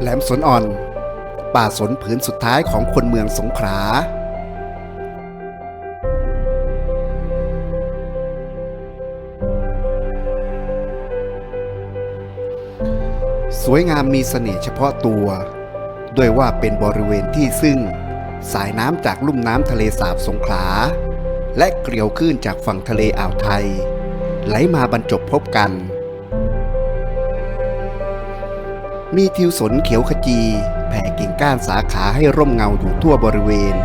แหลมสนอ่อน ป่าสนผืนสุดท้ายของคนเมืองสงขลาสวยงามมีเสน่ห์เฉพาะตัว ด้วยว่าเป็นบริเวณที่ซึ่ง สายน้ำจากลุ่มน้ำทะเลสาบสงขลา และเกลียวคลื่นจากฝั่งทะเลอ่าวไทย ไหลมาบรรจบพบกัน มีทิวสนเขียวขจี แผ่กิ่งก้านสาขาให้ร่มเงาอยู่ทั่วบริเวณ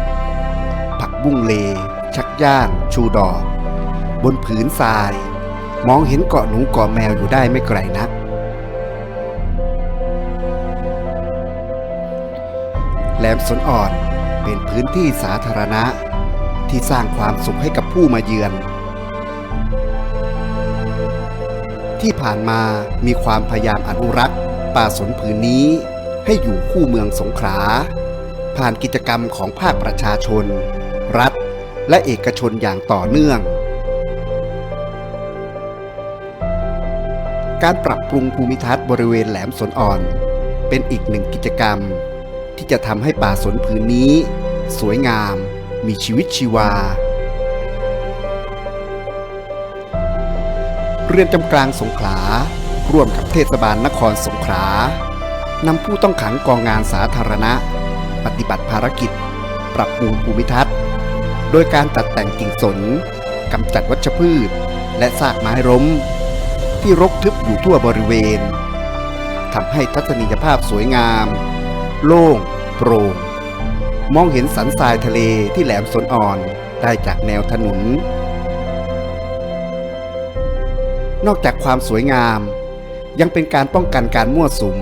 ผักบุ้งเล ชักย่านชูดอก บนผืนทราย มองเห็นเกาะหนูเกาะแมวอยู่ได้ไม่ไกลนัก แหลมสนอ่อนเป็นพื้นที่สาธารณะ ที่สร้างความสุขให้กับผู้มาเยือนที่ผ่านมามีความพยายามอนุรักษ์ ป่าสนผืนนี้ให้อยู่คู่เมืองสงขลา ผ่านกิจกรรมของภาคประชาชน รัฐ และเอกชนอย่างต่อเนื่อง การปรับปรุงภูมิทัศน์บริเวณแหลมสนอ่อน เป็นอีกหนึ่งกิจกรรม ที่จะทำให้ป่าสนผืนนี้ สวยงาม มีชีวิตชีวา เรือนจำกลางสงขลา ร่วมกับเทศบาลนครสงขลานำผู้ต้องขังกองงานสาธารณะ ปฏิบัติภารกิจ ปรับปรุงภูมิทัศน์ โดยการตัดแต่งกิ่งสนกำจัดวัชพืช และซากไม้ล้ม ที่รกทึบอยู่ทั่วบริเวณทำให้ทัศนียภาพสวยงาม โล่ง โปร่ง มองเห็นสันทรายทะเลที่แหลมสนอ่อนได้จากแนวถนนนอกจากความสวยงาม ยังเป็นการป้องกันการมั่วสุม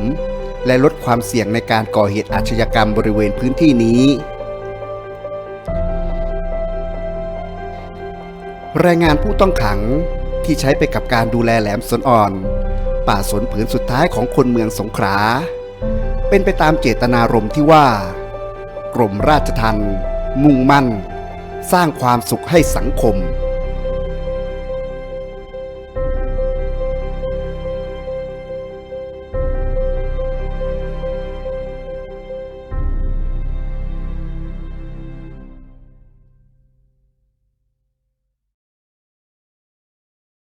และลดความเสี่ยงในการก่อเหตุอาชญากรรมบริเวณพื้นที่นี้ แรงงานผู้ต้องขังที่ใช้ไปกับการดูแลแหลมสนอ่อน ป่าสนผืนสุดท้ายของคนเมืองสงขลาเป็นไปตามเจตนารมณ์ที่ว่า กรมราชทัณฑ์มุ่งมั่น สร้างความสุขให้สังคม